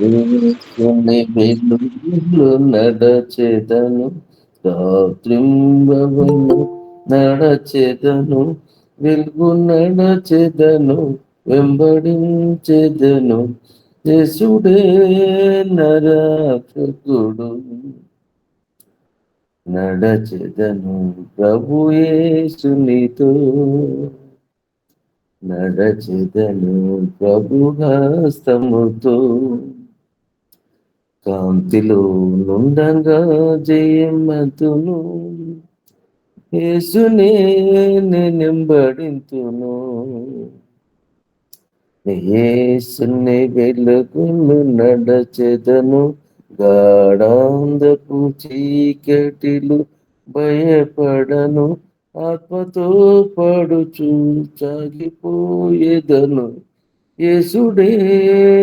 యేసుని వెలుగులో నడచెదను రాత్రింబవను నడచెదను వెలుగు నడచేదను వెంబడించేదను. యేసుడే నరక్షకుడు నడచెదను ప్రభు యేసునితో నడచెదను ప్రభు హస్తముతో కాంతిలో నుండగా జయమతును. యేసునే నెంబడింతును. యేసుని వెలుగును నడచెదను. గాఢాంధపు చీకటిలు భయపడను. ఆత్మతో పడుచు చాగిపోయేదను. యేసుడే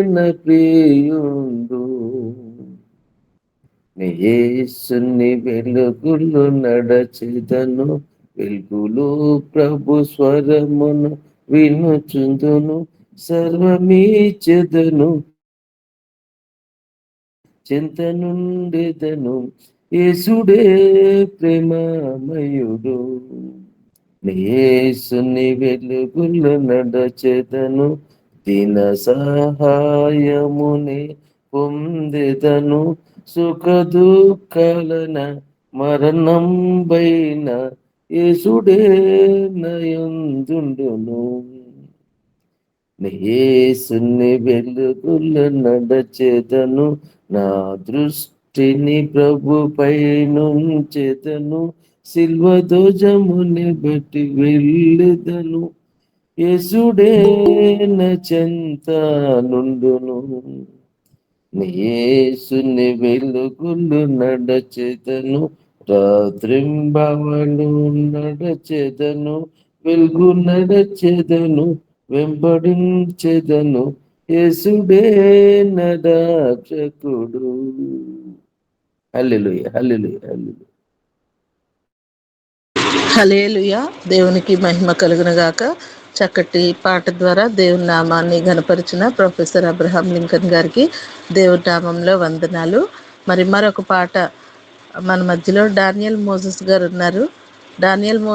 నా ప్రియుండు. యేసుని వెలుగులు నడచెదను వెలుగులో ప్రభు స్వరమును వినుచుందును సర్వమీచెదను చింత నుండెదను యేసుడే ప్రేమమయుడు. యేసుని వెలుగులు నడచెదను దిన సహాయముని పొందెదను సుఖ దుఃఖలన మరణం పైన యేసుడే నయందుండును. యేసుని వెలుగుల నడచెదను నా దృష్టిని ప్రభు నుంచెదను సిల్వ ధ్వజముని బట్టి వెళ్ళెదను. యేసుడే చెంత నుండును. యేసుని వెలుగులు నడచెదను రాత్రింబవలు నడచెదను వెలుగు నడచెదను వెంబడించెదను యేసుడే నడాక్షకుడు. హల్లెలూయ హల్లెలూయ హల్లెలూయ. హలేలుయ దేవునికి మహిమ కలుగునగాక. చక్కటి పాట ద్వారా దేవుని నామాన్ని గనపరిచిన ప్రొఫెసర్ అబ్రహాం లింకన్ గారికి దేవుడి నామంలో వందనాలు. మరి మరొక పాట మన మధ్యలో డానియల్ మోజస్ గారు ఉన్నారు. డానియల్ మో